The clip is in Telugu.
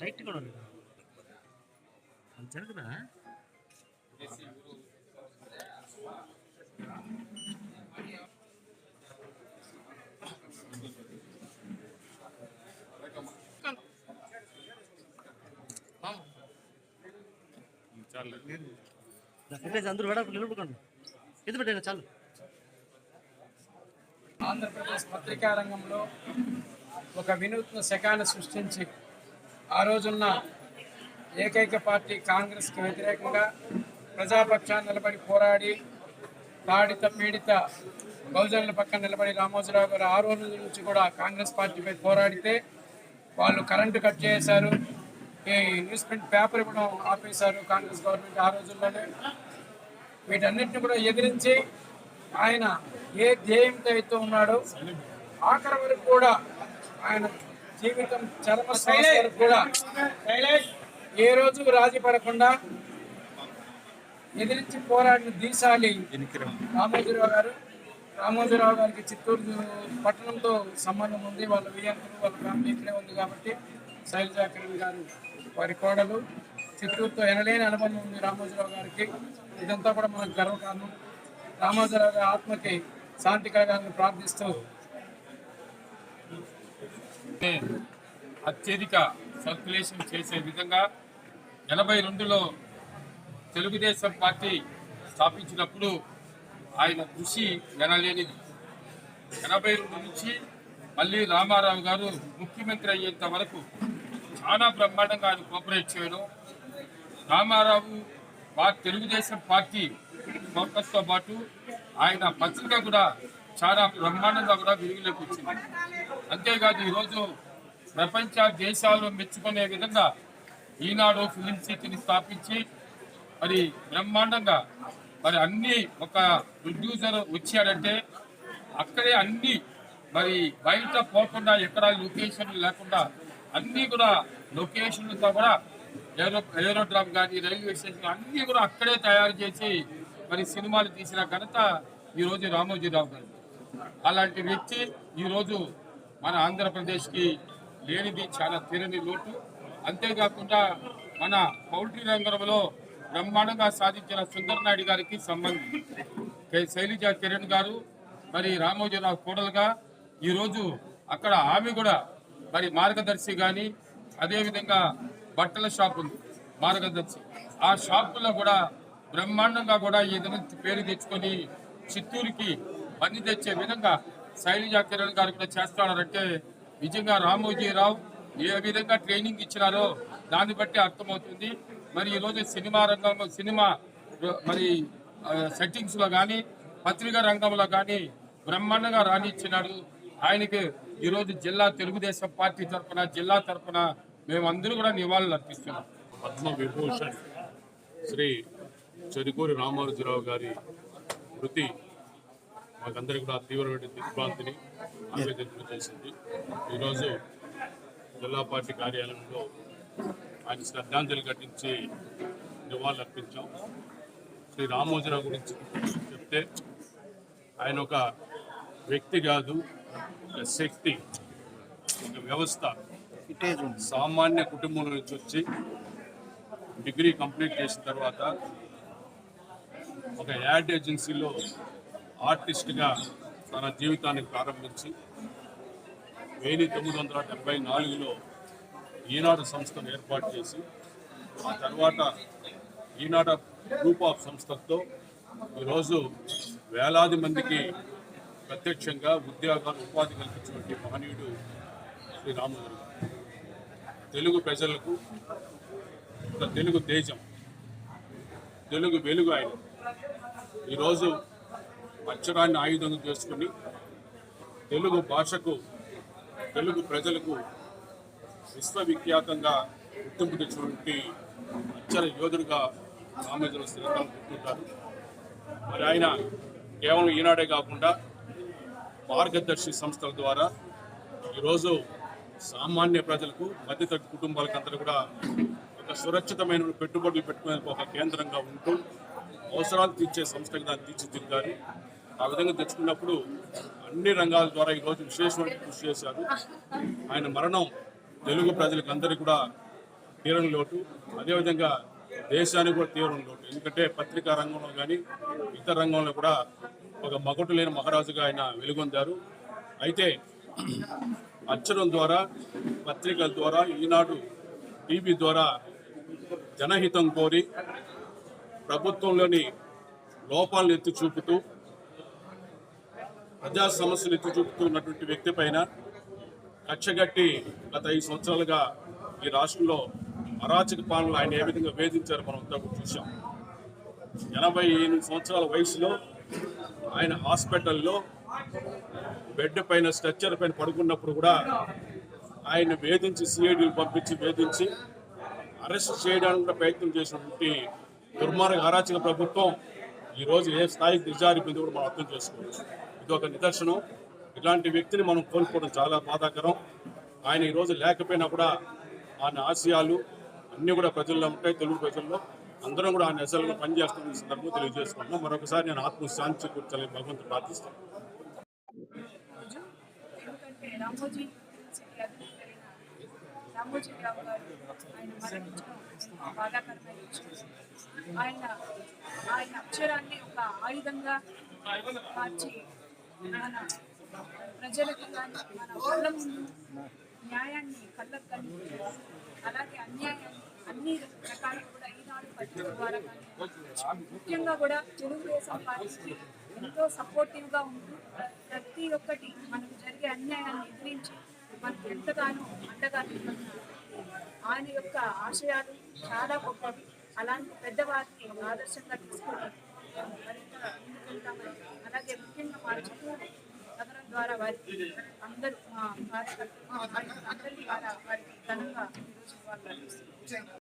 టైట్ కూడా ఉంది. అది జరుగునా అందరూ వేడ నిలబడుకోండి. ఇది పెట్టండి చాలు. ఆంధ్రప్రదేశ్ పత్రికా రంగంలో ఒక వినూత్న శకాన్ని సృష్టించి ఆ రోజున్న ఏకైక పార్టీ కాంగ్రెస్కి వ్యతిరేకంగా ప్రజాపక్షాన్ని నిలబడి పోరాడి తాడిత పీడిత బహుజనుల పక్కన నిలబడి రామోజీరావు గారు ఆ రోజు నుంచి కూడా కాంగ్రెస్ పార్టీపై పోరాడితే వాళ్ళు కరెంటు కట్ చేశారు. ఈ న్యూస్ ప్రింట్ పేపర్ ఇవ్వడం ఆపేశారు కాంగ్రెస్ గవర్నమెంట్ ఆ రోజుల్లోనే. వీటన్నిటిని కూడా ఎదిరించి ఆయన ఏ ధ్యేయంతో అయితే ఉన్నాడో ఆఖరి వరకు కూడా ఆయన జీవితం చర్మ కూడా ఏ రోజు రాజీ పడకుండా ఎదిరించి పోరాడిన దీశాలి రామోజీరావు గారు. రామోజీరావు గారికి చిత్తూరు పట్టణంతో సంబంధం ఉంది. వాళ్ళ వియంకులు వాళ్ళ ఫ్యామిలీ ఇక్కడే ఉంది కాబట్టి శైలజా కిరణ్ గారు వారి కోడలు. చిత్తూరుతో ఎనలేని అనుబంధం ఉంది రామోజీరావు గారికి. ఇదంతా కూడా మనకు గర్వకారణం. రామోజీరావు గారి ఆత్మకి శాంతి కలగాలని ప్రార్థిస్తూ అత్యధిక సర్క్యులేషన్ చేసే విధంగా ఎనభై రెండులో తెలుగుదేశం పార్టీ స్థాపించినప్పుడు ఆయన కృషి ఎనలేనిది. ఎనభై రెండు నుంచి మళ్ళీ రామారావు గారు ముఖ్యమంత్రి అయ్యేంత వరకు చాలా బ్రహ్మాండంగా ఆయన కోఆపరేట్ చేయడం రామారావు తెలుగుదేశం పార్టీ ఫోకస్తో పాటు ఆయన పత్రిక కూడా చాలా బ్రహ్మాండంగా కూడా వెలుగులోకి వచ్చింది. అంతేకాదు ఈరోజు ప్రపంచ దేశాలు మెచ్చుకునే విధంగా ఈనాడు ఫిలిం సిటీని స్థాపించి మరి బ్రహ్మాండంగా మరి అన్ని ఒక ప్రొడ్యూసర్ వచ్చాడంటే అక్కడే అన్ని మరి బయట పోకుండా ఎక్కడ లొకేషన్ లేకుండా అన్ని కూడా లొకేషన్లతో కూడా ఏరో ఏరోడ్రామ్ కానీ రైల్వే స్టేషన్ అన్ని కూడా అక్కడే తయారు చేసి మరి సినిమాలు తీసిన ఘనత ఈరోజు రామోజీరావు గారు అలాంటి వ్యక్తి ఈరోజు మన ఆంధ్రప్రదేశ్కి లేనిది చాలా తీరని లోటు. అంతేకాకుండా మన పౌల్ట్రీ రంగంలో బ్రహ్మాండంగా సాధించిన సుందర్ నాయుడు గారికి సంబంధం. శైలిజ శైలజ కిరణ్ గారు మరి రామోజీరావు కోడలుగా ఈరోజు అక్కడ ఆమె కూడా మరి మార్గదర్శి కానీ అదేవిధంగా బట్టల షాప్ ఉంది మార్గదర్శి. ఆ షాపుల్లో కూడా బ్రహ్మాండంగా కూడా ఏదైనా పేరు తెచ్చుకొని చిత్తూరుకి పని తెచ్చే విధంగా శైలజ కిరణ్ గారు కూడా చేస్తున్నారంటే నిజంగా రామోజీరావు ఏ విధంగా ట్రైనింగ్ ఇచ్చినారో దాన్ని బట్టి అర్థమవుతుంది. మరి ఈరోజు సినిమా రంగంలో సినిమా మరి సెట్టింగ్స్లో కానీ పత్రికా రంగంలో కానీ బ్రహ్మాండంగా రాణించినాడు. ఆయనకి ఈరోజు జిల్లా తెలుగుదేశం పార్టీ తరఫున జిల్లా తరఫున మేమందరూ కూడా నివాళులు అర్పిస్తున్నాం. పద్మ విభూషణ్ శ్రీ చెరుకూరి రామానుజరావు గారి మృతి మాకందరికీ కూడా తీవ్రమైన దిగ్భ్రాంతిని ఆవేదన చేసింది ఈరోజు జిల్లా పార్టీ కార్యాలయంలో ఆయన శ్రద్ధాంజలి ఘటించి నివాళులు అర్పించాం శ్రీ రామోజీరావు గురించి చెప్తే ఆయన ఒక వ్యక్తి కాదు ఒక శక్తి ఒక వ్యవస్థ. సామాన్య కుటుంబం నుంచి వచ్చి డిగ్రీ కంప్లీట్ చేసిన తర్వాత ఒక యాడ్ ఏజెన్సీలో ఆర్టిస్ట్గా తన జీవితాన్ని ప్రారంభించి వెయ్యి తొమ్మిది వందల డెబ్బై నాలుగులో ఈనాడు సంస్థను ఏర్పాటు చేసి ఆ తర్వాత ఈనాడ గ్రూప్ ఆఫ్ సంస్థలతో ఈరోజు వేలాది మందికి ప్రత్యక్షంగా ఉద్యోగాలు ఉపాధి కల్పించినటువంటి మహనీయుడు శ్రీ రామోజీ తెలుగు ప్రజలకు ఒక తెలుగు తేజం తెలుగు వెలుగు ఆయన. ఈరోజు అక్షరాన్ని ఆయుధంగా చేసుకుని తెలుగు భాషకు తెలుగు ప్రజలకు విశ్వవిఖ్యాతంగా గుర్తింపు తెచ్చినటువంటి అక్షర యోధుడుగా రామేశ్వర శ్రీరామ్ గుర్తుంటారు. మరి ఆయన కేవలం ఈనాడే కాకుండా మార్గదర్శి సంస్థల ద్వారా ఈరోజు సామాన్య ప్రజలకు మధ్యతరగతి కుటుంబాలకు అందరూ కూడా ఒక సురక్షితమైన పెట్టుబడులు పెట్టుకునే ఒక కేంద్రంగా ఉంటూ అవసరాలు తీర్చే సంస్థగా దాన్ని తీర్చిదిద్దారు ఆ విధంగా తెచ్చుకున్నప్పుడు అన్ని రంగాల ద్వారా ఈరోజు విశేషమైన కృషి చేశారు. ఆయన మరణం తెలుగు ప్రజలకు అందరికీ కూడా తీరం లోటు. అదేవిధంగా దేశానికి కూడా తీవ్రం లోటు. ఎందుకంటే పత్రికా రంగంలో కానీ ఇతర రంగంలో కూడా ఒక మగటు లేని మహారాజుగా ఆయన వెలుగొందారు. అయితే అచ్చడం ద్వారా పత్రికల ద్వారా ఈనాడు టీవీ ద్వారా జనహితం కోరి ప్రభుత్వంలోని లోపాలను ఎత్తి చూపుతూ ప్రజా సమస్యలు ఎత్తి చూపుతూ ఉన్నటువంటి వ్యక్తి పైన కచ్చగట్టి గత ఐదు సంవత్సరాలుగా ఈ రాష్ట్రంలో అరాచక పాలనలు ఆయన ఏ విధంగా వేధించారో మనం అంతా కూడా చూసాం ఎనభై ఎనిమిది సంవత్సరాల వయసులో ఆయన హాస్పిటల్లో బెడ్ పైన స్ట్రక్చర్ పైన పడుకున్నప్పుడు కూడా ఆయన వేధించి సిఐడిని పంపించి వేధించి అరెస్ట్ చేయడానికి కూడా ప్రయత్నం చేసినటువంటి దుర్మార్గ అరాచక ప్రభుత్వం ఈ రోజు ఏ స్థాయికి దిగజారిపోయింది కూడా మనం అర్థం చేసుకోవచ్చు. ఇది ఒక నిదర్శనం. ఇలాంటి వ్యక్తిని మనం కోల్పోవడం చాలా బాధాకరం. ఆయన ఈరోజు లేకపోయినా కూడా ఆయన ఆశయాలు అన్నీ కూడా ప్రజల్లో ఉంటాయి తెలుగు ప్రజల్లో. అందరం కూడా ఆయన ఎసలుగా పనిచేస్తున్న సందర్భం తెలియజేసుకుంటున్నాం. మరొకసారి నేను ఆత్మశాంతి కూర్చొని భగవంతుడు ప్రార్థిస్తాను. రామోజీరావు గారు ఆయన మరణించడం బాధాకరమైన ఆయన ఆయన అక్షరాన్ని ఒక ఆయుధంగా మార్చి ప్రజలకు కానీ మన కళ్ళ న్యాయాన్ని కళ్ళకు కనిపించారు అలాగే అన్యాయాన్ని అన్ని రకాలు కూడా ఈనాడు పత్రిక ద్వారా కానీ ముఖ్యంగా కూడా తెలుగుదేశం పార్టీకి ఎంతో సపోర్టివ్గా ఉంటూ ప్రతి ఒక్కటి మనకు జరిగే అన్యాయాన్ని ఎదిరించి మనకు ఎంతగానో అండగా ఆయన యొక్క ఆశయాలు చాలా గొప్పవి. అలాంటి పెద్దవారిని ఆదర్శంగా తీసుకొని అలాగే ముఖ్యంగా మా చుట్టూ నగరం ద్వారా వారికి అందరూ మా కార్యకర్తలు అందరి ద్వారా వారికి ఘనంగా ఈరోజు వాళ్ళు